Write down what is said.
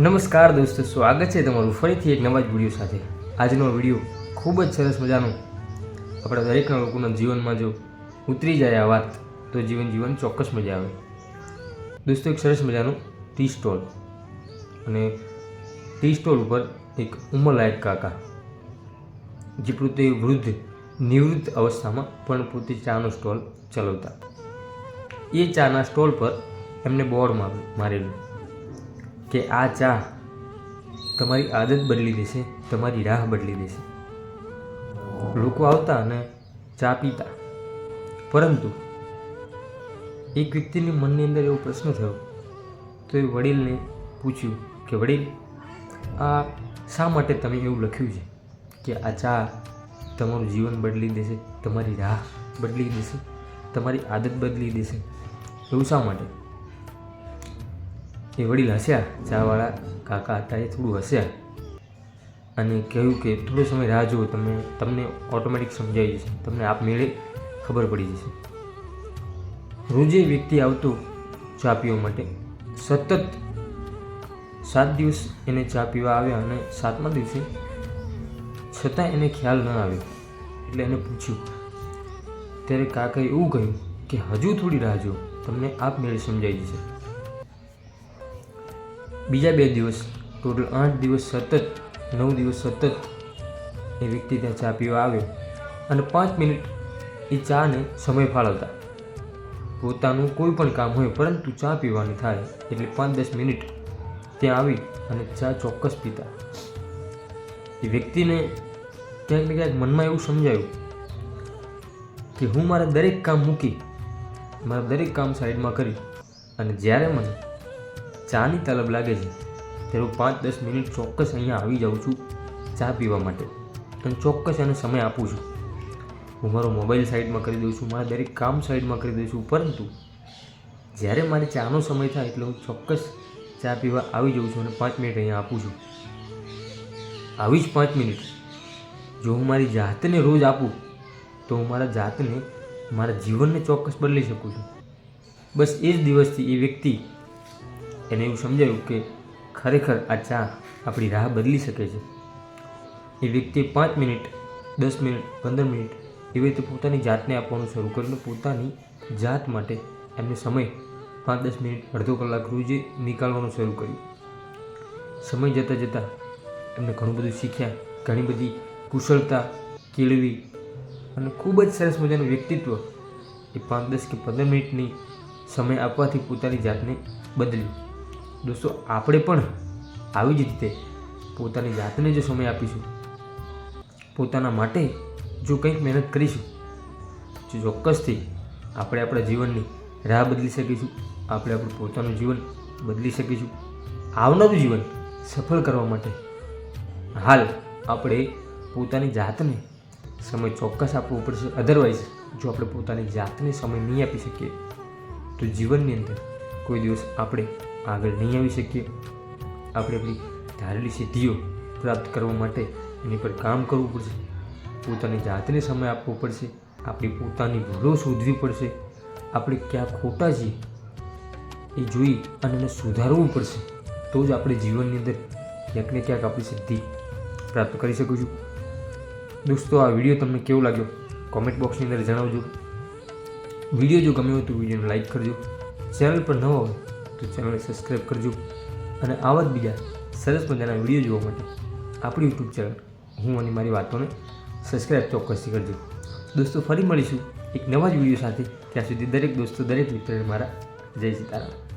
નમસ્કાર દોસ્તો, સ્વાગત છે તમારું ફરીથી એક નવા જ વીડિયો સાથે. આજનો વીડિયો ખૂબ જ સરસ મજાનો. આપણા દરેકના લોકોના જીવનમાં જો ઉતરી જાય આ વાત, તો જીવન જીવન ચોક્કસ મજા આવે. દોસ્તો, એક સરસ મજાનું ટી સ્ટોલ. અને ટી સ્ટોલ ઉપર એક ઉંમરલાયક કાકા જે પોતે વૃદ્ધ, નિવૃત્ત અવસ્થામાં પણ પોતે ચાનો સ્ટોલ ચલાવતા. એ ચાના સ્ટોલ પર એમને બોર્ડ માર- મારેલું. કે આ ચા તમારી આદત બદલી દેશે, તમારી રાહ બદલી દેશે. લોકો આવતા અને ચા પીતા. પરંતુ એક વ્યક્તિની મનની અંદર એવો પ્રશ્ન થયો, તો એ વડીલને પૂછ્યું કે, વડીલ, આ શા માટે તમે એવું લખ્યું છે કે આ ચા તમારું જીવન બદલી દેશે, તમારી રાહ બદલી દેશે, તમારી આદત બદલી દેશે? એવું શા માટે? એ વડીલ હસ્યા? ચાવાળા, કાકા હતા એ થોડું હસ્યા? અને કહ્યું કે, થોડો સમય રાહ જુઓ, તમે, તમને ઓટોમેટિક સમજાઈ જશે. તમને આપમેળે ખબર પડી જશે. રોજે વ્યક્તિ આવતો ચા પીવા માટે સતત સાત દિવસ એને ચા પીવા આવ્યા અને સાતમા દિવસે છતાં એને ખ્યાલ ન આવ્યો એટલે એને પૂછ્યું. ત્યારે કાકાએ એવું કહ્યું કે, હજુ થોડી રાહ જુઓ. તમને આપમેળે સમજાઈ જશે. બીજા બે દિવસ, ટોટલ આઠ દિવસ સતત, નવ દિવસ સતત એ વ્યક્તિ ત્યાં ચા પીવા આવ્યો અને પાંચ મિનિટ એ ચાને સમય ફાળવતા. પોતાનું કોઈ પણ કામ હોય, પરંતુ ચા પીવાની થાય એટલે પાંચ દસ મિનિટ ત્યાં આવી અને ચા ચોક્કસ પીતા. એ વ્યક્તિને ક્યાંક ને ક્યાંક મનમાં એવું સમજાયું કે હું મારા દરેક કામ મૂકી, મારા દરેક કામ સાઈડમાં કરી અને જ્યારે મને ચાની તલબ લાગે છે. ત્યારે હું પાંચ દસ મિનિટ ચોક્કસ અહીંયા આવી જાઉં છું ચા પીવા માટે. અને ચોક્કસ એને સમય આપું છું. હું મારો મોબાઈલ સાઈડમાં કરી દઉં છું, મારા દરેક કામ સાઈડમાં કરી દઉં છું. પરંતુ જ્યારે મારે ચાનો સમય થાય એટલે હું ચોક્કસ ચા પીવા આવી જાઉં છું અને પાંચ મિનિટ અહીંયા આપું છું. આવી જ પાંચ મિનિટ. જો હું મારી જાતને રોજ આપું, તો હું મારા જાતને, મારા જીવનને ચોક્કસ બદલી શકું છું. બસ એ જ દિવસથી એ વ્યક્તિ એને એવું સમજાયું કે ખરેખર આ ચા આપણી રાહ બદલી શકે છે. એ વ્યક્તિએ પાંચ મિનિટ, દસ મિનિટ, પંદર મિનિટ એવી રીતે પોતાની જાતને આપવાનું શરૂ કર્યું પોતાની જાત માટે એમને સમય પાંચ, દસ મિનિટ, અડધો કલાક રોજે નીકાળવાનું શરૂ કર્યું. સમય જતાં જતાં એમને ઘણું બધું શીખ્યા, ઘણી બધી કુશળતા કેળવી અને ખૂબ જ સરસ મજાનું વ્યક્તિત્વ એ પાંચ, દસ કે પંદર મિનિટની સમય આપવાથી પોતાની જાતને બદલ્યું. દોસ્તો, આપણે પણ આવી જ રીતે પોતાની જાતને જો સમય આપીશું. પોતાના માટે જો કંઈક મહેનત કરીશું, જો ચોક્કસથી આપણે આપણા જીવનની રાહ બદલી શકીશું, આપણે આપણું પોતાનું જીવન બદલી શકીશું, આવનારું જીવન સફળ કરવા માટે. હાલ આપણે પોતાની જાતને સમય ચોક્કસ આપવો પડશે. અધરવાઇઝ જો આપણે પોતાની જાતને સમય નહીં આપી શકીએ, તો જીવનની અંદર કોઈ દિવસ આપણે આગળ નહીં આવી શકીએ. આપણે આપણી ધારેલી સિદ્ધિઓ પ્રાપ્ત કરવા માટે એની પર કામ કરવું પડશે. પોતાની જાતને સમય આપવો પડશે. આપણી પોતાની ભૂલો શોધવી પડશે. આપણે ક્યાં ખોટા છીએ એ જોઈ અને એને સુધારવું પડશે. તો જ આપણે જીવનની અંદર ક્યાંક ને ક્યાંક આપણી સિદ્ધિ પ્રાપ્ત કરી શકીશું દોસ્તો, આ વીડિયો તમને કેવો લાગ્યો? કોમેન્ટ બોક્સની અંદર જણાવજો. વીડિયો જો ગમ્યો હોય તો વિડીયોને લાઇક કરજો. ચેનલ પર ન હોય તો ચેનલને સબસ્ક્રાઈબ કરજો. અને આવા જ બીજા સરસ મજાના વીડિયો જોવા માટે આપણી યુટ્યુબ ચેનલ હું અને મારી વાતોને સબસ્ક્રાઈબ ચોક્કસથી કરજો. દોસ્તો, ફરી મળીશું એક નવા જ વીડિયો સાથે. ત્યાં સુધી દરેક દોસ્તો, દરેક મિત્રોને મારા જય સીતારામ.